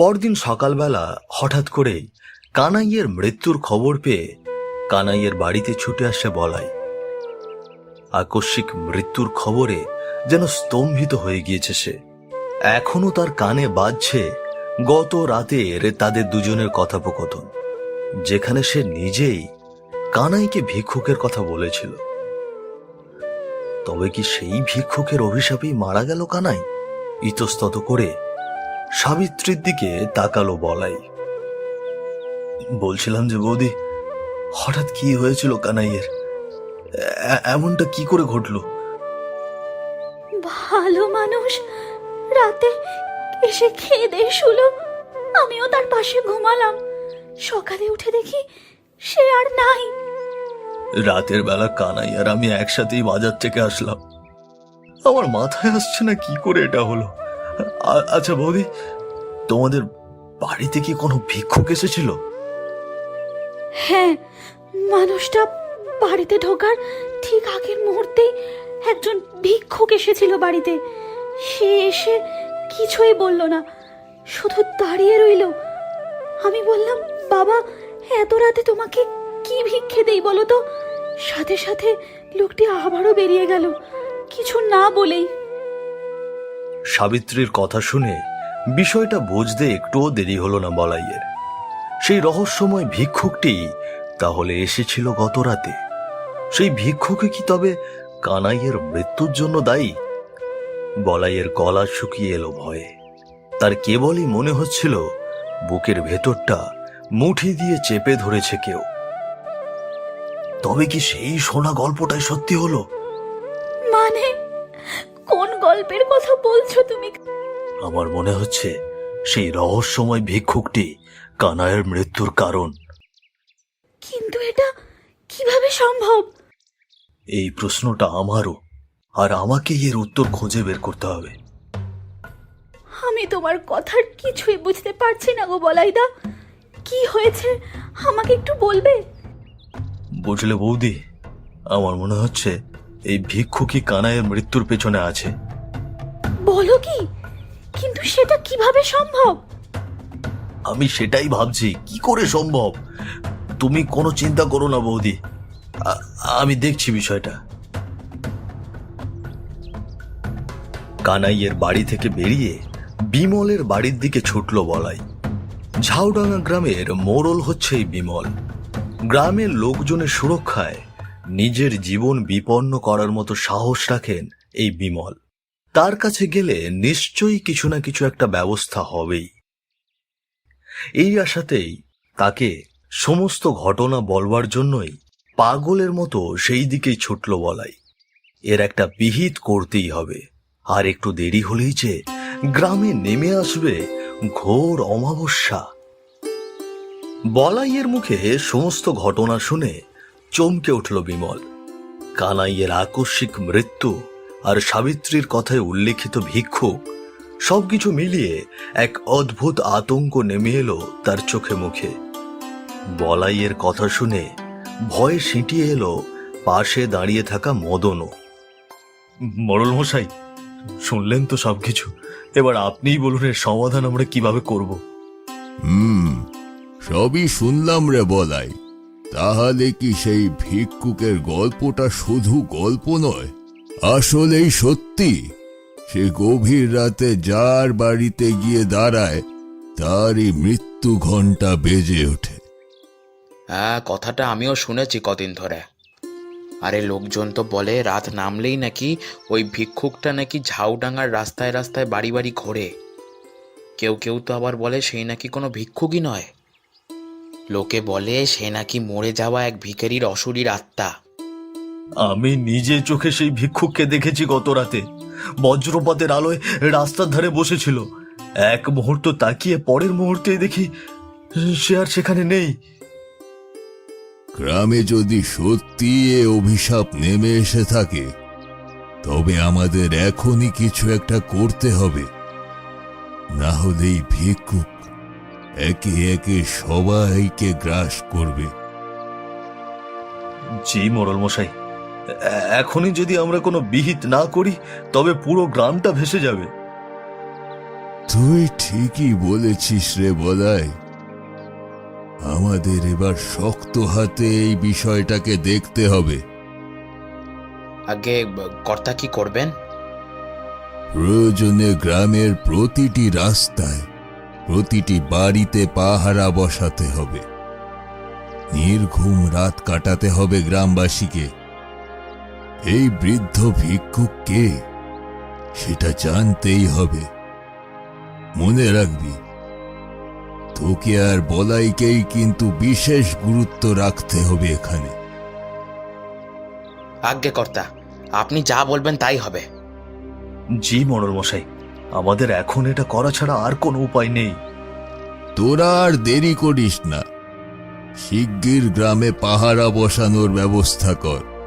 পরদিন সকালবেলা হঠাৎ করেই কানাইয়ের মৃত্যুর খবর পেয়ে কানাইয়ের বাড়িতে ছুটে আসে বলাই। আকস্মিক মৃত্যুর খবরে যেন স্তম্ভিত হয়ে গিয়েছে সে। এখনও তার কানে বাজছে, গত রাতে রাতের তাদের দুজনের কথোপকথন, যেখানে সে নিজেই কানাইকে ভিক্ষুকের কথা বলেছিল। তবে কি সেই ভিক্ষুকের অভিশাপেই মারা গেল কানাই? ইতস্তত করে সাবিত্রীর দিকে তাকালো বলাই। বলছিলাম যে বৌদি হঠাৎ কি হয়েছিল কানাইয়ের? এমনটা কি করে ঘটলো? ভালো মানুষ রাতে এসে খেয়ে দিয়ে শুলো আমিও তার পাশে ঘুমালাম। সকালে উঠে দেখি সে আর নাই। রাতের বেলা কানাই আর আমি একসাথেই বাজার থেকে আসলাম। আমার মাথায় আসছে না কি করে এটা হলো। আচ্ছা বৌদি, তোমাদের বাড়িতে কি কোনো ভিক্ষুক এসেছিল? হ্যাঁ মানুষটা বাড়িতে ঢোকার ঠিক আগের মুহূর্তেই একজন ভিক্ষুক এসেছিল বাড়িতে। সে এসে কিছুই বলল না, শুধু দাঁড়িয়ে রইল। আমি বললাম, বাবা, এত রাতে তোমাকে কি ভিক্ষে দেই বলো তো? সাথে সাথে লোকটি আবারও বেরিয়ে গেল, কিছু না বলেই। সাবিত্রীর কথা শুনে বিষয়টা বুঝতে একটুও দেরি হলো না বলাইয়ের। সেই রহস্যময় ভিক্ষুকটি তাহলে এসেছিল গত রাতে সেই ভিক্ষুকে কি তবে কানাইয়ের মৃত্যুর জন্য দায়ী? বলাইয়ের গলা শুকিয়ে এলো ভয়ে। তার কেবলই মনে হচ্ছিল বুকের ভেতরটা মুঠি দিয়ে চেপে ধরেছে কেউ। তবে কি সেই শোনা গল্পটাই সত্যি হলো? মানে গল্পের কথা বলছো তুমি। আমার মনে হচ্ছে সেই রহস্যময় ভিক্ষুকটি কানাইয়ের মৃত্যুর কারণ। কিন্তু এটা কীভাবে সম্ভব? এই প্রশ্নটা আমারও আর আমাকে এর উত্তর খুঁজে বের করতে হবে। আমি তোমার কথার কিছুই বুঝতে পারছি না গো বলাইদা। কি হয়েছে আমাকে একটু বলবে? বুঝলে বৌদি আমার মনে হচ্ছে এই ভিক্ষুকই কানাইয়ের মৃত্যুর পেছনে আছে। বলো কি? কিন্তু সেটা কীভাবে সম্ভব? আমি সেটাই ভাবছি। কি করে সম্ভব? তুমি কোনো চিন্তা করো না, বৌদি। আমি দেখছি বিষয়টা। কানাইয়ের বাড়ি থেকে বেরিয়ে বিমলের বাড়ির দিকে ছুটল বলাই। ঝাউডাঙ্গা গ্রামের মোড়ল হচ্ছে এই বিমল। গ্রামের লোকজনের সুরক্ষায় নিজের জীবন বিপন্ন করার মতো সাহস রাখেন এই বিমল। তার কাছে গেলে নিশ্চয়ই কিছু না কিছু একটা ব্যবস্থা হবেই। এই আশাতেই তাকে সমস্ত ঘটনা বলবার জন্যই পাগলের মতো সেই দিকেই ছুটল বলাই। এর একটা বিহিত করতেই হবে। আর একটু দেরি হলেই যে গ্রামে নেমে আসবে ঘোর অমাবস্যা। বলাইয়ের মুখে সমস্ত ঘটনা শুনে চমকে উঠল বিমল। কানাইয়ের আকস্মিক মৃত্যু আর সাবিত্রীর কথায় উল্লেখিত ভিক্ষুক সবকিছু মিলিয়ে এক অদ্ভুত আতঙ্ক নেমে এলো তার চোখে মুখে। বলাইয়ের কথা শুনে ভয়ে সিঁটিয়ে এলো পাশে দাঁড়িয়ে থাকা মদনও। মরল মশাই শুনলেন তো সবকিছু। এবার আপনিই বলুন এর সমাধান আমরা কীভাবে করব। হুম সবই শুনলাম রে বলাই। তাহলে কি সেই ভিক্ষুকের গল্পটা শুধু গল্প নয়? আসলেই সত্যি, সে গভীর রাতে যার বাড়িতে গিয়ে দাঁড়ায়, তারই মৃত্যু ঘণ্টা বেজে ওঠে। হ্যাঁ কথাটা আমিও শুনেছি কদিন ধরে। আরে, লোকজন তো বলে রাত নামলেই নাকি ওই ভিক্ষুকটা নাকি ঝাউডাঙ্গার রাস্তায় রাস্তায় বাড়ি বাড়ি ঘোরে। কেউ কেউ তো আবার বলে সেই নাকি কোনো ভিক্ষুকই নয়। লোকে বলে সে নাকি মরে যাওয়া এক ভিখারির অসুরীর আত্মা। আমি নিজে চোখে সেই ভিক্ষুককে দেখেছি গত রাতে। বজ্রপাতের আলোয় রাস্তার ধারে বসেছিল। এক মুহূর্ত তাকিয়ে পরের মুহূর্তে দেখি সে আর সেখানে নেই। গ্রামে যদি সত্যি এ অভিশাপ নেমে এসে থাকে তবে আমাদের এখনই কিছু একটা করতে হবে। না হলেই ভিক্ষুক একে একে সবাইকে গ্রাস করবে। জি মোড়ল মশাই এখনই যদি আমরা কোনো বিহিত না করি তবে পুরো গ্রামটা ভেসে যাবে। তুই ঠিকই বলেছিস রে বলাই। আমাদের এবার শক্ত হাতে এই বিষয়টাকে দেখতে হবে। আগে কর্তা কি করবেন? প্রয়োজনে গ্রামের প্রতিটি রাস্তায় প্রতিটি বাড়িতে পাহারা বসাতে হবে। নির্ঘুম রাত কাটাতে হবে গ্রামবাসীকে। এই বৃদ্ধ ভিক্ষুক কে? সেটা জানতেই হবে। মনে রাখবি তোকে আর বলাইকেই কিন্তু বিশেষ গুরুত্ব রাখতে হবে এখানে। আজ্ঞে কর্তা আপনি যা বলবেন তাই হবে। জি মরল মশাই আমাদের এখন এটা করা ছাড়া আর কোনো উপায় নেই। তোরা আর দেরি করিস না। শিগগির গ্রামে পাহারা বসানোর ব্যবস্থা কর।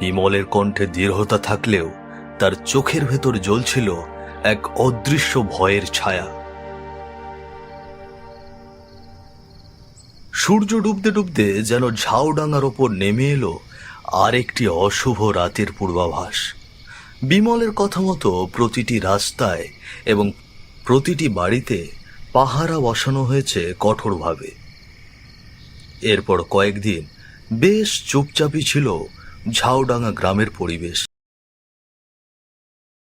বিমলের কণ্ঠে দৃঢ়তা থাকলেও তার চোখের ভেতর জ্বলছিল এক অদৃশ্য ভয়ের ছায়া। সূর্য ডুবতে ডুবতে যেন ঝাউডাঙ্গার ওপর নেমে এলো আর একটি অশুভ রাতের পূর্বাভাস। বিমলের কথা মতো প্রতিটি রাস্তায় এবং প্রতিটি বাড়িতে পাহারা বসানো হয়েছে কঠোরভাবে। এরপর কয়েকদিন বেশ চুপচাপই ছিল ঝাউডাঙ্গা গ্রামের পরিবেশ।